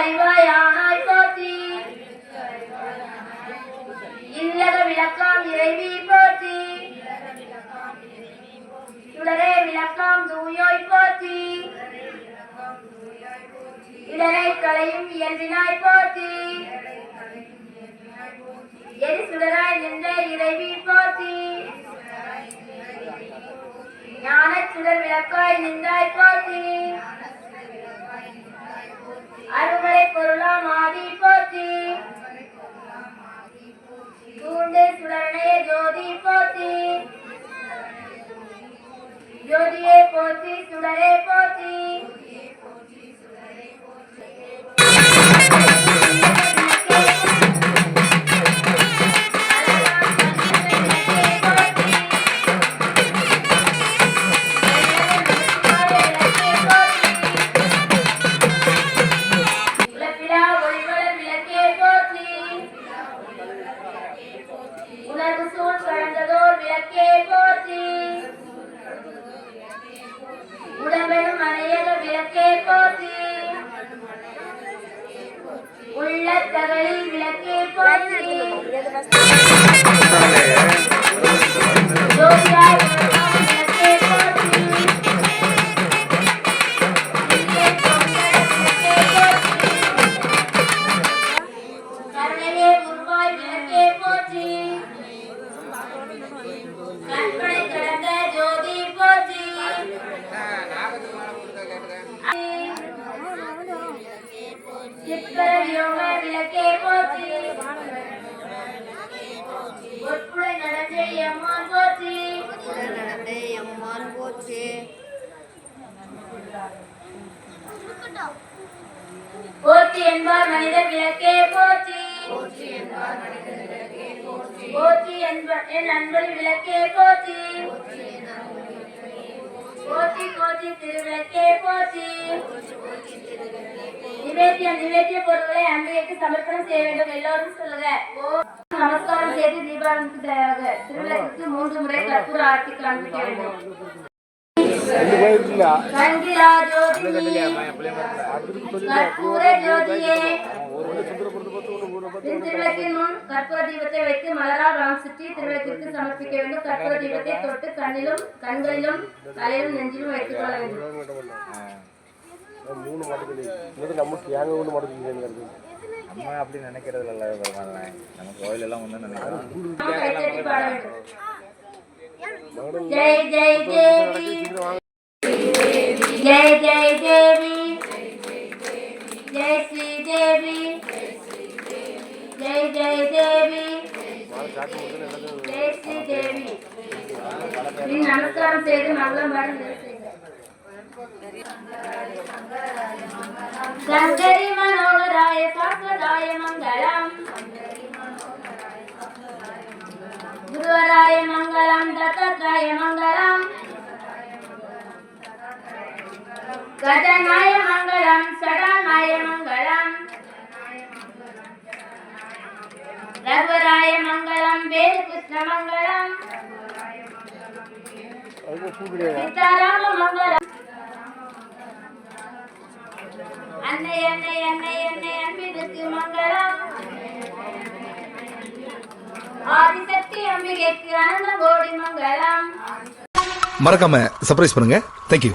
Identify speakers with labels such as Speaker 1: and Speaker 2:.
Speaker 1: அறிவாயானாய் போற்றி இல்லக விளக்காம் இறைவி போற்றி சுடரே விளக்காம் தூயோய் போற்றி இடரை களையும் இயல்பினாய் போற்றி எரி சுடராய் நின்ற இறைவி போற்றி ஞான சுடர் விளக்காய் நின்றாய் போற்றி அருமலை பொருளாம் ஆதி போற்றி. தூண்டு சுடரணைய ஜோதி போற்றி. ஜோதியே போற்றி சுடரே போற்றி. ஜோதியாய் அம்மான் போற்றி
Speaker 2: போற்றி.
Speaker 1: என்பார் மனித விளக்கே போற்றி. போற்றி என்ப- என் அன்பர் விளக்கே போற்றி. போற்றி போற்றி. திருவிளக்கே போற்றி. நிவேத்தியம் நிவேத்திய பொருட்களை அம்பிகைக்கு சமர்ப்பணம் செய்ய வேண்டும். எல்லோரும் சொல்லுங்க. நமஸ்காரம் செய்து தீபாவளிக்கு தயாராக. திருவிளக்கு மூன்று முறை கற்பூர ஆட்சி காண்பிக்க வேண்டும். ஜோதியே திருவிளக்கின் முன் கற்பூர தீபத்தை வைத்து மலரால் ராம் சுற்றி திருவிளக்கிற்கு சமர்ப்பிக்க வேண்டும் கற்பூர தீபத்தை தொட்டு கண்ணிலும் கண்களிலும் தலையிலும் நெஞ்சிலும் வைத்துக் கொள்ள வேண்டும்
Speaker 3: மூணு மாட்டுக்குது இன்னொரு நம்ம தேங்க ஒன்று மாட்டுக்குது
Speaker 4: நம்ம அப்படி நினைக்கிறது இல்லை பரவாயில்ல நம்ம கோயில் எல்லாம் ஒன்று நினைக்கிறோம்
Speaker 1: நாம் கைத்தட்டி பாட வேண்டும் ஜெய் ஜெய் தேவி ஜெய் ஜெய் தேவி ஜெய் ஸ்ரீ தேவி ஜெய் ஜெய் தேவி ஜெய் ஸ்ரீ தேவி நீ நமஸ்காரம் செய்து மங்களம் பாடி நிறைவு செய்க. சங்கரி மனோகராய சாஸ்வதாய மங்களம் குருவராய மங்களம் தத்தாய மங்களம் கஜநாய மங்களம் சடாநாய மங்களம். ரகுராய மங்களம் வேல் கிருஷ்ண மங்களம். சீதாராம மங்களம். அன்னை அன்னை அன்னை அன்னை அன்பிற்கு மங்களம். ஆதிசக்தி அம்பிகைக்கு அனந்த கோடி மங்களம்.
Speaker 5: மறக்காம சர்ப்ரைஸ் பண்ணுங்க. தேங்க்யூ